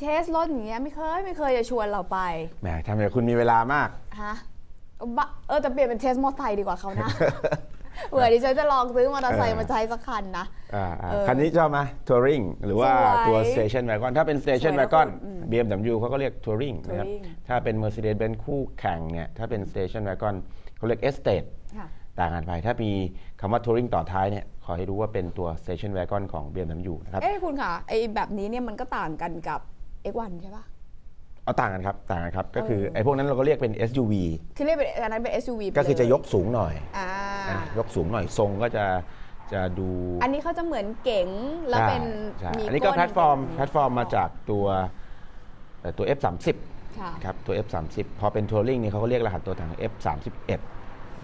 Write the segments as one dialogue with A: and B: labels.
A: เทสรถอย่างเงี้ยไม่เคยไม่เคยจะชวนเราไป
B: แหมทำไมคุณมีเวลามาก
A: ฮะบะเออแต่เปลี่ยนเป็นเทสมอเตอร์ไซค์ดีกว่าเขานะ เผื่อดิฉันจะลองซื้อมอเตอร์ไซค์
B: เออ
A: มาใช้สักคันนะ
B: อ่าอ่า
A: เออ
B: คันนี้ชอบไหมทัวริงหรือว่า
A: สวย
B: ตัว Station Wagon ถ้าเป็น Station
A: สวยนะ
B: Wagon
A: คุณอืม
B: BMW เขาก็เรียก Touring นะครับ
A: Touring
B: ถ้าเป็น Mercedes-Benz คู่แข่งเนี่ยถ้าเป็น Station Wagon เขาเรียก Estate
A: ค่ะ
B: ต่างกันไป ถ้ามีคำว่า Touring ต่อท้ายเนี่ยขอให้รู้ว่าเป็นตัว Station Wagon ของ BMW นะครับ
A: เอ้คุณค่ะไอแบบนี้เนี่ยมันก็ต่างกันกับ X1 ใช่ปะ
B: เอาต่างกันครับต่างกันครับ ก็คือ
A: เออ
B: ไอ้พวกนั้นเราก็เรียกเป็น SUV
A: คือเรียกเป็นอันนั้นเป็น SUV ไป
B: ก็คือจะ
A: เลย
B: ยกสูงหน่อย
A: อ่า
B: อะยกสูงหน่อยทรงก็จะจะดู
A: อันนี้เขาจะเหมือนเก๋งแล้ว
B: ใช่
A: เป็น
B: ใช่
A: มี
B: อันนี้ก็
A: ก้
B: แพลตฟอร์ม
A: เป็น
B: แพลตฟอร์มมาจากตัวเอ่อตัว F30
A: ค่ะ
B: ครับตัว F30 พอเป็นทัวริงนี่เขาก็เรียกรหัสตัวถัง F31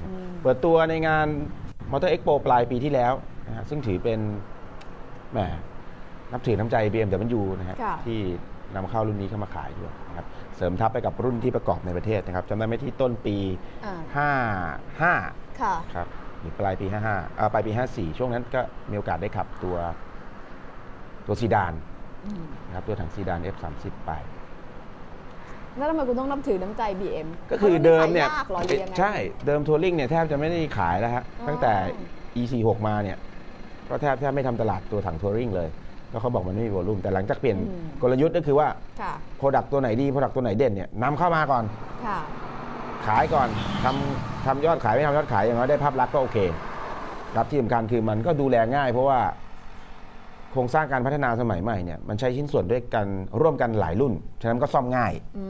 A: อืม
B: เปิดตัวในงาน Motor Expo ปลายปีที่แล้วนะฮะซึ่งถือเป็นแหมนับถือน้ำใจ BMW นะฮะ
A: ค่ะ
B: ที่ นำเข้ารุ่นนี้เข้ามาขายด้วยนะครับเสริมทับไปกับรุ่นที่ประกอบในประเทศนะครับจำได้ไหมที่ต้นปี
A: อ่า
B: 55
A: ค่ะ
B: ครับหรือปลายปี 55อ่าปลายปี 54 ช่วงนั้นก็มีโอกาสได้ขับตัวตัวซีดาน
A: อืม
B: นะครับตัวถังซีดาน F30 ไป
A: แล้วทำไมคุณต้องนับถือน้ำใจ BM
B: ก็คือเดิมเนี่ย
A: ขาขายากเหรอหรือยังไง
B: ใช่เดิมทัวริงเนี่ยแทบจะไม่ได้ขายแล้วฮะ
A: อ๋อ
B: ตั้งแต่ E46 มาเนี่ยก็แทบแทบไม่ทำตลาดตัวถังทัวริงเลย ก็เขาบอกมันไม่มีวอลลุ่มแต่หลังจากเปลี่ยนกลยุทธ์ก็คือว่า
A: ค่ะ
B: โปรดักตัวไหนดีโปรดักตัวไหนเด่นเนี่ยนำเข้ามาก่อน
A: ค่ะ
B: ขายก่อนทำทำยอดขายไม่ทำยอดขายอย่างน้อยได้ภาพลักษณ์ก็โอเคครับที่สำคัญคือมันก็ดูแลง่าย เพราะว่าโครงสร้างการพัฒนาสมัยใหม่เนี่ยมันใช้ชิ้นส่วนด้วยกันร่วมกันหลายรุ่น ฉะนั้นก็ซ่อมง่าย
A: อื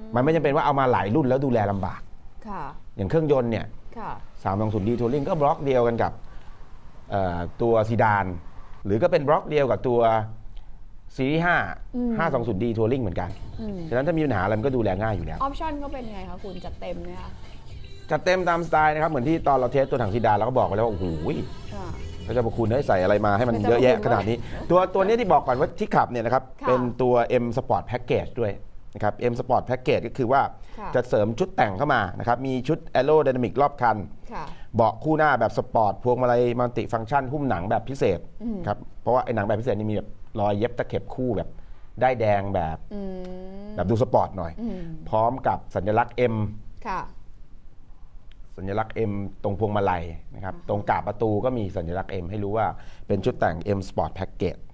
A: ม
B: มันไม่จำเป็นว่าเอามาหลายรุ่นแล้วดูแลลำบาก
A: ค่ะ
B: อย่างเครื่องยนต์เนี่ย
A: ค่ะ
B: สามสองศูนย์ดีทัวริงก็บล็อกเดียวกันกับเอ่อตัวซีดาน หรือก็เป็นบล็อกเดียวกับตัวซีรีส์ห้า
A: อืม
B: ห้าสองศูนย์ดีทัวริงเหมือนกัน
A: อืม
B: ฉะนั้นถ้ามีปัญหาอะไรมันก็ดูแลง่ายอยู่แล้ว
A: ออปชั่นเขาเป็นไงคะคุณจัดเต็มเนี่ยคะ
B: จัดเต็มตามสไตล์นะครับ เหมือนที่ตอนเราเทสตัวถังซีดานเราก็บอกไปแล้วว่า โอ้โห
A: ค่ะ
B: พระเจ้าประคุณได้ใส่อะไรมาให้มัน
A: พระ
B: เย
A: เจ้า
B: อะแยะ
A: พระคุณ
B: ขนาดนี้ ตัวตัวนี้ที่บอกก่อนว่าที่ขับเนี่ยนะครับ
A: ค่ะ
B: เป็นตัว M Sport Package ด้วยนะครับ M Sport Package ก็คือว่า
A: ค่ะ
B: จะเสริมชุดแต่งเข้ามานะครับมีชุด Aerodynamic รอบคัน
A: ค่ะ
B: เบาะคู่หน้าแบบสปอร์ตพวงมาลัยมัลติฟังก์ชันหุ้มหนังแบบพิเศษ
A: อืม
B: ครับเพราะว่าไอ้หนังแบบพิเศษนี่มีแบบรอยเย็บตะเข็บคู่แบบได้ายแดงแบบ
A: อืม
B: แบบดูสปอร์ตหน่อย
A: อืม
B: พร้อมกับสัญลักษณ์ M
A: ค่ะ
B: สัญลักษณ์ M ตรงพวงมาลัยนะครับ ตรงกาบประตูก็มีสัญลักษณ์ M ให้รู้ว่าเป็นชุดแต่ง M Sport Package
A: ค่ะ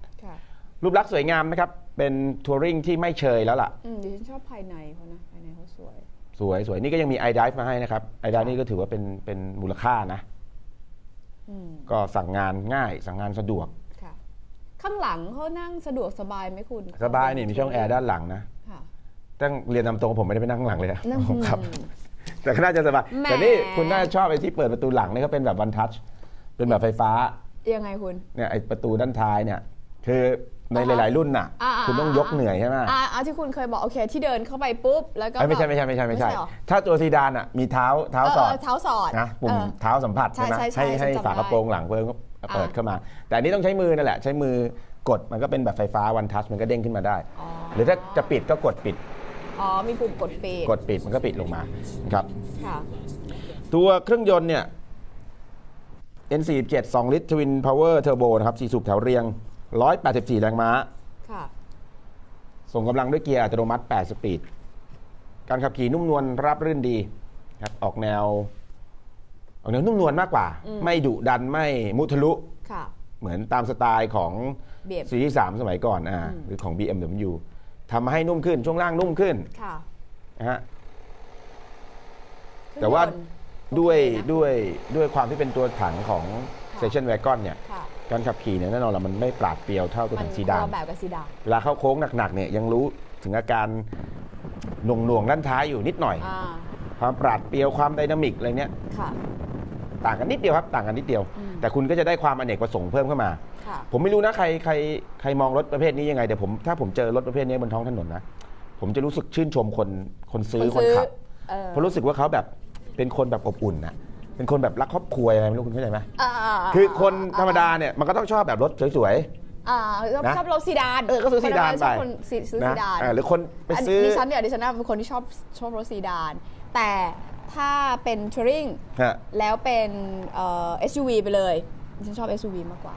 B: รูปลักษณ์สวยงามนะครับ เป็นทัวริงที่ไม่เชยแล้วล่ะ
A: อืมดิฉันชอบภายในเขานะภายในเขาสวย
B: สวยสวยนี่ก็ยังมี iDrive มาให้นะครับ iDrive นี่ก็ถือว่าเป็นเป็นมูลค่านะ
A: อืม
B: ก็สั่งงานง่ายสั่งงานสะดวก
A: ค่ะ ข้างหลังเขานั่งสะดวกสบายไหมคุณ
B: สบายนี่มีช่องแอร์ด้านหลังนะ
A: ค่ะ
B: ตั้งเรียนนำตรงผมไม่ได้ไปนั่งข้างหลังเลยอะ
A: นั่ง
B: ผมขับ แต่ก็น่าจะสบาย
A: แหม
B: แต่นี่คุณน่าจะชอบไอ้ที่เปิดประตูหลังนี่ก็เป็นแบบวันทัชเป็นแบบไฟฟ้า
A: ยังไงคุณ
B: เนี่ยไอ้ประตูด้านท้ายเนี่ย คือใน
A: อ่า
B: หลาย ๆ รุ่นน่ะ
A: อ่าๆ
B: คุณต้องยกเหนื่อยใช่ไหม
A: อ่าอ่าที่คุณเคยบอกโอเคที่เดินเข้าไปปุ๊บ แล้วก็
B: เอ้ยไม่ใช่
A: แบบ
B: ไม่ใช่ไม่ใช่ไม่ใช่
A: ไม่ใช่ หรอ
B: ถ้าตัวซีดานอะมีเท้าเท้าสอด
A: เเท้าสอด
B: นะปุ่ม
A: เออ
B: เท้าสัมผัส
A: ใช่
B: ใช่ไหม
A: ใช่ใช่
B: ให้ให้
A: ฉันจำ
B: ฝากระโปรงหลังเพิ่มก็เปิด
A: อ่า
B: เข้ามา แต่อันนี้ต้องใช้มือนั่นแหละ ใช้มือกดมันก็เป็นแบบไฟฟ้าวันทัชมันก็เด้งขึ้นมาได้
A: อ๋อ
B: หรือถ้าจะปิดก็กดปิด
A: อ๋อมีปุ่มกดปิด
B: กดปิดมันก็ปิดลงมาครับ
A: ค่ะ
B: ตัวเครื่องยนต์เนี่ย N47 2 ลิตร Twin Power Turbo นะครับ4สูบแถวเรียง 184 แรงม้า
A: ค่ะ
B: ส่งกำลังด้วยเกียร์อัตโนมัติ 8 สปีด การขับขี่นุ่มนวลราบรื่นดีครับออกแนว ออกแนวนุ่มนวลมากกว่า
A: อืม
B: ไม่ดุดันไม่มุทะลุ
A: ค่ะ
B: เหมือนตามสไตล์ของ
A: BM
B: ซีรีส์3สมัยก่อนอ่า
A: อืม
B: หรือของ BMW ทำให้นุ่มขึ้น ช่วงล่างนุ่มขึ้น
A: ค่ะ
B: นะฮะแต่ว่า
A: เครื่องยนต์
B: ด้วย
A: โอเคนะ
B: ด้วยด้วยความที่เป็นตัวถังของ
A: ค่ะ
B: Station Wagon เนี่ย
A: ค่ะ
B: การขับขี่เนี่ยแน่นอนละมันไม่ปราดเปรียวเท่าตัว
A: มั
B: ถั
A: น
B: งซีดาน
A: คนละแบบกับซีดาน
B: เวลาเข้าโค้งหนักๆเนี่ยยังรู้ถึงอาการหน่วงหน่วงๆด้านท้ายอยู่นิดหน่อย
A: อ่า
B: ความปราดเปรียวความไดนามิกอะไรเนี้ย
A: ค่ะ
B: ต่างกันนิดเดียวครับ ต่างกันนิดเดียว
A: อืม
B: แต่คุณก็จะได้ความอเนกประสงค์เพิ่มเข้ามา
A: ค่ะ
B: ผมไม่รู้นะใครใครใครมองรถประเภทนี้ยังไงแต่ผมถ้าผมเจอรถประเภทนี้บนท้องถนนนะผมจะรู้สึกชื่นชมคนคนซื้อคนขับ
A: เออ
B: เพราะรู้สึกว่าเขาแบบเป็นคนแบบอบอุ่นนะ เป็นคนแบบรักครอบครัวอะไรไม่รู้คุณเข้าใจไหม
A: อ่าๆๆ
B: คือคนธรรมดาเนี่ยมันก็ต้องชอบแบบรถสวย
A: อ่าชอบ
B: นะ
A: ชอบรถซีดาน
B: เออก็ซื้อซีดาน
A: คธรรมชอบ
B: ไป
A: คนซีซื้อ
B: ๆนะ
A: ซีดาน
B: อ่าหรือคนไป
A: อัน
B: ซื้อ
A: ดิฉันเนี่ยดิฉันน่ะเป็นคนที่ชอบชอบรถซีดาน แต่ถ้าเป็นทัวริง
B: ฮะ
A: แล้วเป็นเอ่อ SUV ไปเลยดิฉันชอบ SUV มากกว่า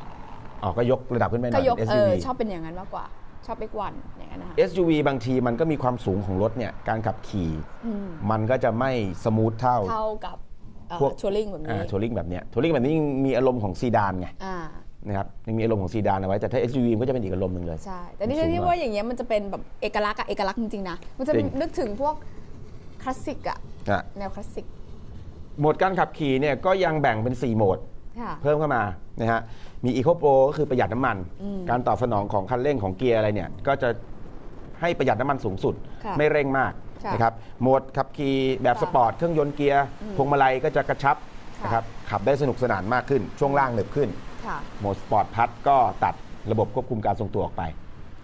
B: อ๋อก็ยกระดับขึ้นไปหน่
A: ก็
B: อย
A: ยก
B: เป็น
A: เอ
B: SUV
A: อชอบเป็นอย่างนั้นมากกว่า ชอบ X1 อย่างนั้นนะคะ
B: SUV บางทีมันก็มีความสูงของรถเนี่ยการขับขี่
A: อืม
B: มันก็จะไม่สมูทเท่า
A: เท่ากับ
B: พวก
A: ทัวริงแบบนี้
B: ทัวริงแบบเนี้ยทัวริงแบบนี้ยังมีอารมณ์ของซีดานไง
A: อ่า
B: นะครับยังมีอารมณ์ของซีดานเอาไว้แต่ถ้า SUV มันก็จะเป็นอีกอารมณ์หนึ่งเลย
A: ใช่แต่นี่
B: มันสู
A: ฉัน
B: ง
A: คิด
B: หน่อย
A: ว่าอย่างเงี้ยมันจะเป็นแบบเอกลักษณ์อะเอกลักษณ์จริงๆนะมันจะ
B: จริง
A: นึกถึงพวกคลาสสิกอะ
B: อะ
A: แนวคลาสสิก
B: โหมดการขับขี่เนี่ยก็ยังแบ่งเป็น 4 โหมด
A: ค่ะ
B: เพิ่มเข้ามานะฮะมี Eco Pro ก็คือประหยัดน้ำมัน
A: อืม
B: การตอบสนองของคันเร่งของเกียร์อะไรเนี่ยก็จะให้ประหยัดน้ำมันสูงสุด
A: ค่ะ
B: ไม่เร่งมาก
A: ค่ะ
B: นะครับโหมดขับขี่แบบ
A: ค่ะ
B: สปอร์ตเครื่องยนต์เกียร์
A: อืม
B: พวงมาลัยก็จะกระชับ
A: ค่ะ
B: นะครับขับได้สนุกสนานมากขึ้น ช่วงล่างหนึบขึ้น
A: ค่ะ
B: โหมดสปอร์ตพัดก็ตัดระบบควบคุมการทรงตัวออกไป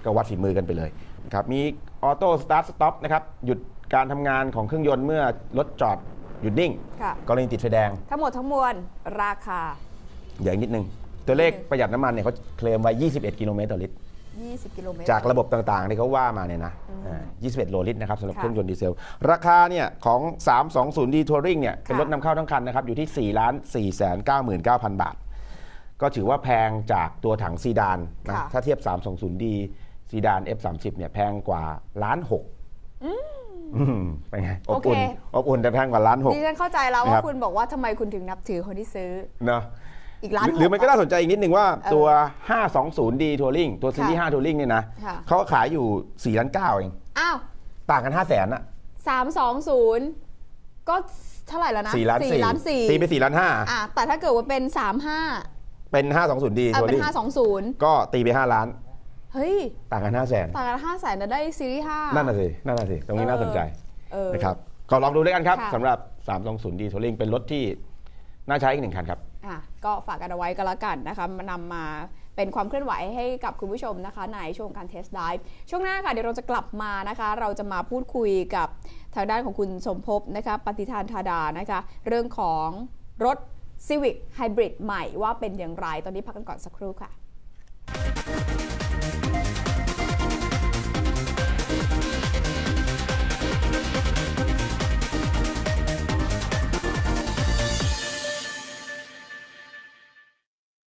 B: ก็วัดฝีมือกันไปเลยนะครับมีออโต้สตาร์ทสต็อปนะครับหยุดการทำงานของเครื่องยนต์เมื่อรถจอดหยุดนิ่ง
A: ค่ะ
B: กรณีติดไฟแดง
A: ทั้งหมดทั้งมวลราคา
B: อย่างนิดนึง ตัวเลขประหยัดน้ำมันเนี่ยเขาเคลมไว้ 21 กิโลเมตรต่อลิตร
A: 20 กิโลเมตร
B: จากระบบต่างๆที่เขาว่ามาเนี่ยนะอ่า21 โลลิตรนะครับสำหรับ
A: ค่ะ
B: เครื่องยนต์ดีเซล ราคาเนี่ยของ 320D Touring เนี่ยเป็น
A: ค่ะ
B: รถนำเข้าทั้งคันนะครับอยู่ที่4ล้าน4แสน99,000 บาท ก็ถือว่าแพงจากตัวถังซีดานนะ
A: ค่ะ
B: ถ้าเทียบ 320D ซีดาน F30 เนี่ยแพงกว่าล้านหกอืมเป็นไงอบอุ่น
A: โอเค
B: อบอุ่นแต่แพงกว่าล้านหก
A: ดิฉันเข้าใจแล้ว
B: นะค
A: ว่า
B: รับ
A: คุณบอกว่าทำไมคุณถึงนับถือคนที่ซื้อ
B: เนาะ
A: อีกร้าน
B: หรือมันก็
A: ห
B: น่า
A: อะ
B: สนใจอีกนิดนึงว่าตัว 520D Touring ตัวซีรีส์
A: ค่ะ
B: 5 Touring เนี่ยนะ
A: ค่ะ
B: เขาขายอยู่4ล้าน9เอง
A: อ้าว
B: ต่างกัน 5 0 0แสนอะ
A: 320ก็เท่าไหร่แล้วนะ
B: 4ล้าน
A: ล้านสี่
B: ตีไป4ล้าน
A: อะแต่ถ้าเกิดว่าเป็น35
B: 5เป็น 520D
A: อะเป็น
B: Touring
A: 520
B: ก็ตีไป 5 ล้าน
A: เฮ้ย
B: ต่างกัน 5 0 0แสน
A: ต่างกัน5แสนนะได้ซีรีส์5
B: นั่นน่ะสินั่นน่ะสิตรงนี้น่าสนใจ
A: เออ
B: นะครับก็ลองดูด้วยกันครับ
A: ค่ะ
B: สำหรับ 320D Touring เป็นรถที่น่าใช้อีกหนึ่งคันครับ
A: อะ ก็ฝากกันเอาไว้ก็แล้วกันนะคะมานำมาเป็นความเคลื่อนไหวให้กับคุณผู้ชมนะคะ ในช่วงการเทสต์ไดฟ์ช่วงหน้าค่ะเดี๋ยวเราจะกลับมานะคะ เราจะมาพูดคุยกับทางด้านของคุณสมภพนะคะปฏิทานธาดานะคะ เรื่องของรถ Civic Hybrid ใหม่ว่าเป็นอย่างไร ตอนนี้พักกันก่อนสักครู่ค่ะ